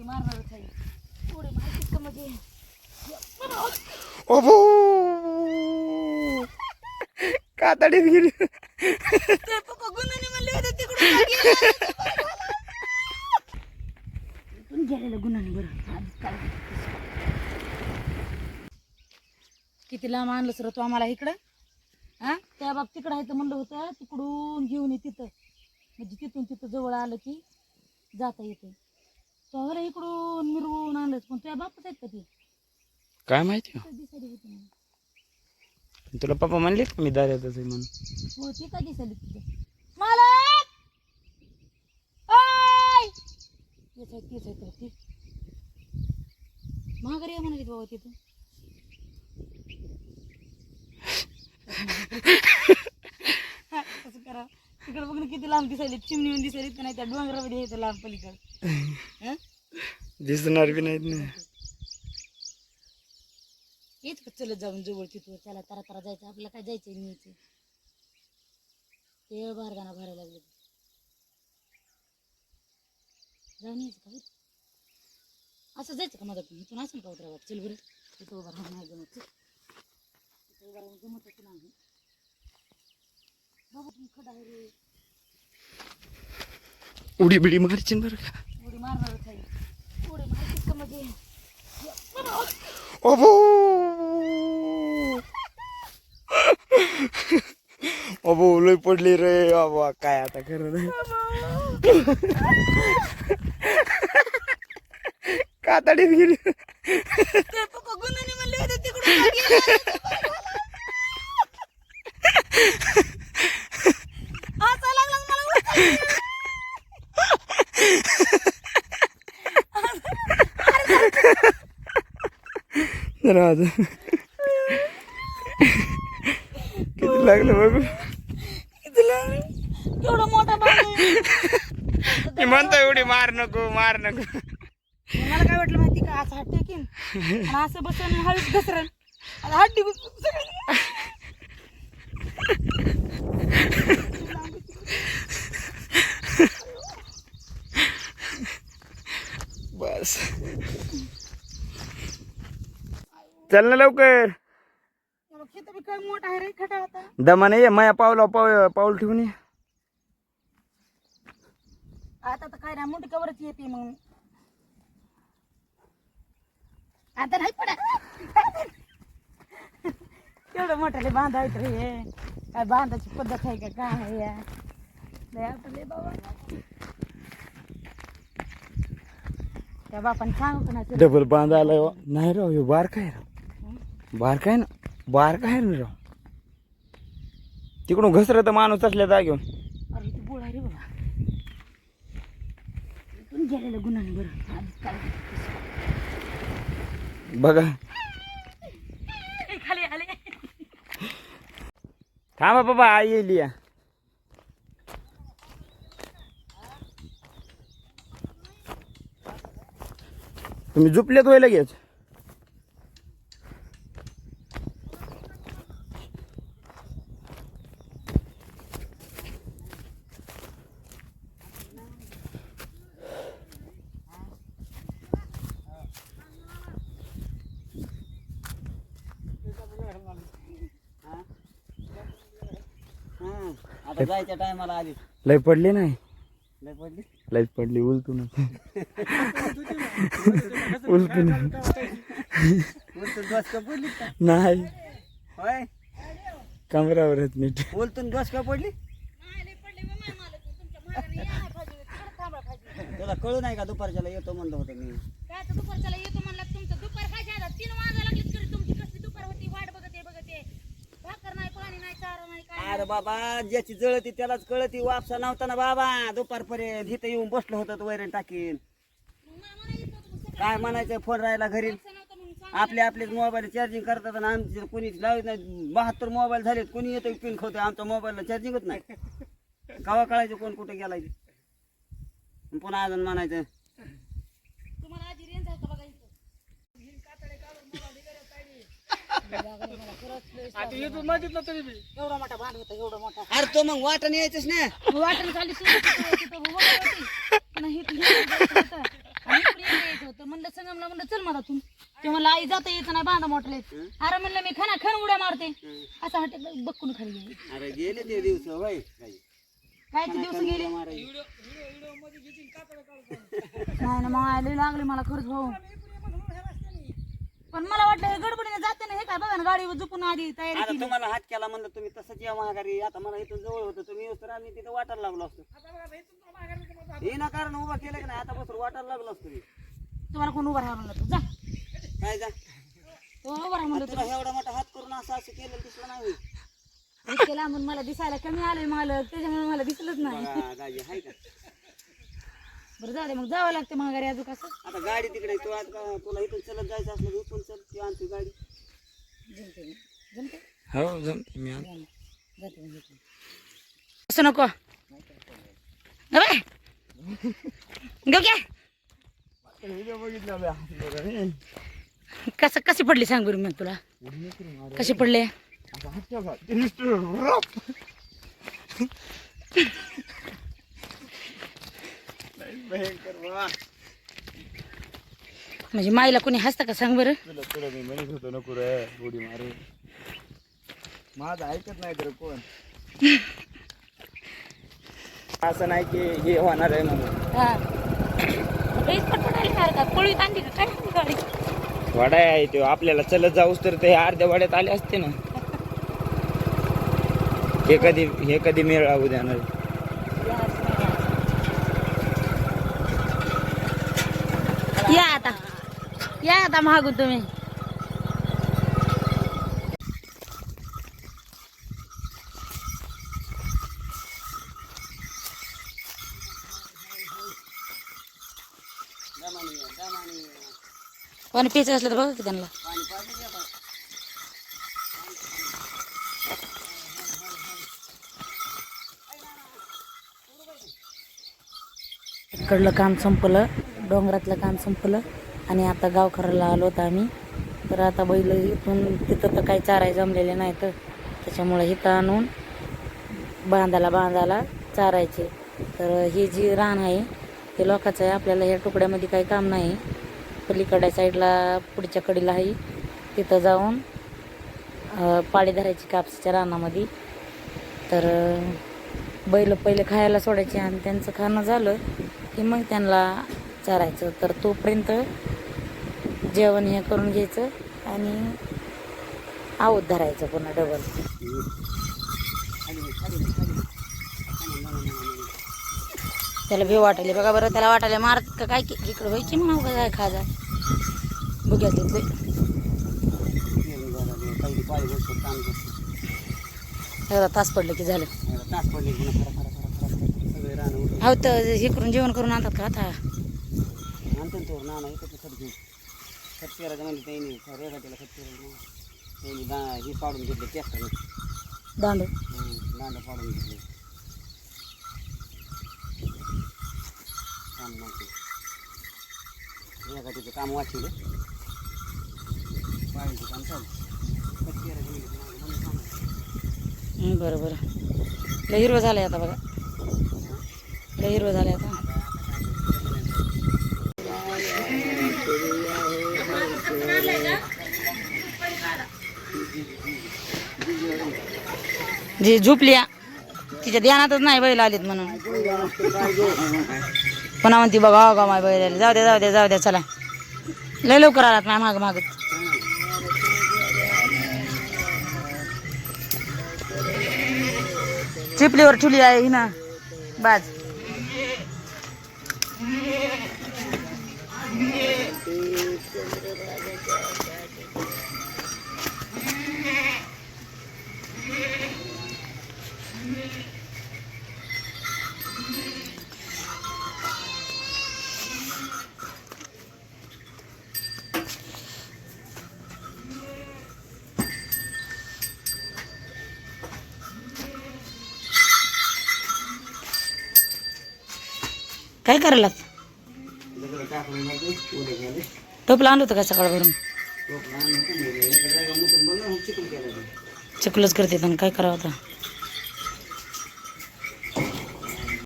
उडी मारणारच आहे मारतीस का म्हणजे? ओबो कातडीत गेली. ते पप्पा गुन्ह्याने म्हणले होते तिकडून का गेला? इथून गेलेलं गुन्ह्याने बरं. काय किती लांब आणलं सर तू आम्हाला इकडं? हा? त्या बाब तिकडं आहे तर म्हणलं होतं तिकडून घेऊन ये तिथं. म्हणजे तिथून तिथं जवळ आलं की जाता येते. त्यावेळेला इकडून मिरवून आणलंच पण त्या बापच आहेत का ते? काय माहिती? काय दिसायली होती मला. तुला पप्पा म्हणले का मी दाद्यातच आहे म्हणून? हो ती का दिसायली तुझं मालक! तेच आहे तेच आहे तर ती महागारी आहे म्हणाली बाबा तिथं. हा, कसं करा. तिकडे बघ ना किती लांब दिसायली. चिमणी येऊन दिसायली तर नाही त्या डोंगरामध्ये तर लांब पलीकडे. हं? दिसणार बी नाहीत ना. येत का चलत जाऊन जवळ तिथं. चला तरा तरा जायचं. आपल्याला काय जायचंय न्यायचं ते बारगाना भरायला लागले. जाऊन यायचं का बरं? असं जायचं का माझं? इथून असं का उतरावं चल बरं. तिथं उभं राहून नाही जमत. चल. तिथं उभं राहून जमतच नाही बाबा तुम्ही खडा आहे रे उडी बिडी मारची बरं का? उडी मारणारच आहे उडी मारतीस का म्हणजे ओबो ओबो लय पडली रे. बाबा काय आता खरं नाही. कातडीत गेली. म्हणले होते तिकडून का गेला? हसायला लागला आणि मला उचललं. आज किती लागलं बघू. किती लागलं? केवढा मोठा. मी म्हणतोय उडी मार नको मार नको. मला काय वाटलं माहिती का? असं हात टेकीन आणि असं बसून हळूच घसरण. आणि हात टिकून बस. चल ना लवकर. खेत बी काय मोठा आहे रे खटा होता. दमा नाही माया पावला पाव पाऊल ठेवून ये. आता तर काय नाही मोठी कवरच येते मग. आता नाही पडा तेवढं मोठ्याले बांधायचं रे हे. काय बांधायची पद्धत आहे का काय आहे या? लय आता लय बाबा. त्या बापाने सांगतो ना तुला. डबल बांधायला हो. नाही राव ह्यो बार काय राव. बार काय ना बार काय ना राव तिकडून घसरत माणूस असल्या जागेवर. अरे तू बोल रे बाबा. इथून गेलेलं गुन्हाने बरं. आधीच काय बघा. खाली आले थांबा बाबा आई येईल या. तुम्ही झुपलेत होय लगेच आता जायच्या टायमाला आली लय पडली नाही? लय पडली? लय पडली डोस का पडली का? नाही. होय? कमरावरच नीट. उलटून डोस का पडली? तुला कळू नाही का दुपारच्याला येतो म्हणलं होतं मी. काय तर दुपारच्याला येतो म्हणला तुमचं दुपार काय झाला? तीन वाजा लागली तरी तुमची कसली दुपार होती वाट बघते बघते भाकर नाही पाणी नाही चारा नाही काय अरे बाबा ज्याची जळती त्यालाच कळती वापसा नव्हता ना बाबा. दुपारपर्यंत इथं येऊन बसलो होतो तो वैरण टाकीन. काय म्हणायचं फोन राहिला घरी. आपले आपलेच मोबाईल चार्जिंग करतात आणि आमचे कोणी लावत नाही बहात्तर मोबाईल झालेत कोणी येतो पिन खावतं आमच्या मोबाईलला चार्जिंग होत नाही. कवा कळायचं कोण कुठे गेलाय? पुन्हा अजून म्हणायचं तुम्हाला आधी रेंज आहे का बघा इथं एवढा मोठा भांड होता एवढा मोठा. अरे तो मग वाटण यायचंच ना. वाटण झाली तू तिथं- तिथं उभं होती. पण हे- जायचं होतं. आणि इकडे यायचं. संगमला म्हणलं चल मधातून. ते म्हणलं आई जाता येत नाही बांधा मोठले. अरे म्हणलं मी खाना खान उड्या मारते. असं हॉटेल बघून खाली गेली. अरे गेले ते दिवस होय. काही. काय ते दिवस गेले. नाही ना मग आले लागले मला खरंच भाऊ. पण मला वाटलं गडबडीने जाते ना हे काय बघा ना गाडी झुपून आधी तयारी आता केली. तुम्हाला हात केला म्हणलं तुम्ही तसंच या महागारी आता मला इथून जवळ होतं तुम्ही येऊस तर आम्ही तिथं वाटायला लागलो असतो. हे ना कारण उभा केलं की नाही आता बसून वाटायला लागलो असतो मी. तुम्हाला कोण उभा राहा म्हणलं? तू जा. काय जा? तो उभा राहा म्हणलं तुला एवढा मोठा हात करून असं असं केलं दिसलं नाही. होय. तू इतके लांबून मला दिसायला कमी आलंय मालक त्याच्यामुळे मला दिसलंच नाही. बघा, दाजी हाय का? बरं जाऊ दे मग जावं लागतं माघारी अजून कसं? आता गाडी तिकडे तू आता का- तुला इथून चलत जायचं असलं इथून चल ती आणते गाडी. जमते मी. जमते? हो जमते मी आलो. जाऊ. जाते मी इथून. असं नको. घ्या. कसं कशी पडली सांग बरं मग तुला? कशी पडले? म्हणजे माईला कोणी हसतं का? सांग बरं. तुला तुला मी म्हणत होतो नको रे उडी मारू. माझं ऐकत नाही तर कोण. असं नाही की हे होणार आहे म्हणून. हा. लईच पटपटायला काय का पोळी आणली का? काय आणली गाडी? वडा आहे तो. आपल्याला चलत जाऊस तर ते अर्ध्या वाड्यात आले असते ना. हे कधी हे कधी मेळ लागू देणार या आता या आता मागून तुम्ही. पाणी प्यायचं असलं तर बघा की त्यांना. इकडलं काम संपलं डोंगरातलं काम संपलं. आणि आता गावखराला आलो होतो आम्ही. तर आता बैल इथून तिथं तर काही चाराय जमलेले नाही तर त्याच्यामुळं इथं आणून बांधाला बांधाला चारायचे. तर ही जी रान आहे ते लोकांचं आहे. आपल्याला ह्या तुकड्यामध्ये काही काम नाही. पलीकडच्या साईडला पुढच्या कडीला आहे तिथं जाऊन पाळी धरायची कापसाच्या रानामध्ये. तर बैल पहिले खायला सोडायचे आणि त्यांचं खाणं झालं की मग त्यांना चारायचं. तर तोपर्यंत जेवण हे करून घ्यायचं आणि आवत धरायचं पुन्हा डबल त्याला भेव वाटायला बघा बरं त्याला वाटायला मारत का काय इकडं व्हायची ना मग काय खाजा. बघ्या तिथले झालं ते. एकदा तास पडलं की झालं. तास हो तर हे करून जेवण करून आणतात का आता? आणतो ना तो नाना इथं खत घेऊन खत पेरायचं म्हणजे त्यांनी रेगाटीला खत पेरायचं त्यांनी दा हे पाडून घेतले ट्रॅक्टरने दांडू दांड पाडून घेतले काम नव्हते रेगाटीचं काम वाचवलं पाळीचं काम चालू खत पेरायचं म्हणजे म्हणून थांबलं. हं, बरं बरं लय हिरवं झालंय आता बघा लय हिरवं झालंय आता जी झोपल्या. तिच्या ध्यानातच नाही बैल आलेत म्हणून. पुन्हा म्हणती बघा हो माय बैल आले जाऊ द्या जाऊ द्या जाऊ द्या चला. लय लवकर आलात नाही माग मागत चिपलीवर ठुली आहे ही ना बाज. काय करायला टोपला आणलं होतं का सकाळवरून. चिखलच करते काय करावं आता?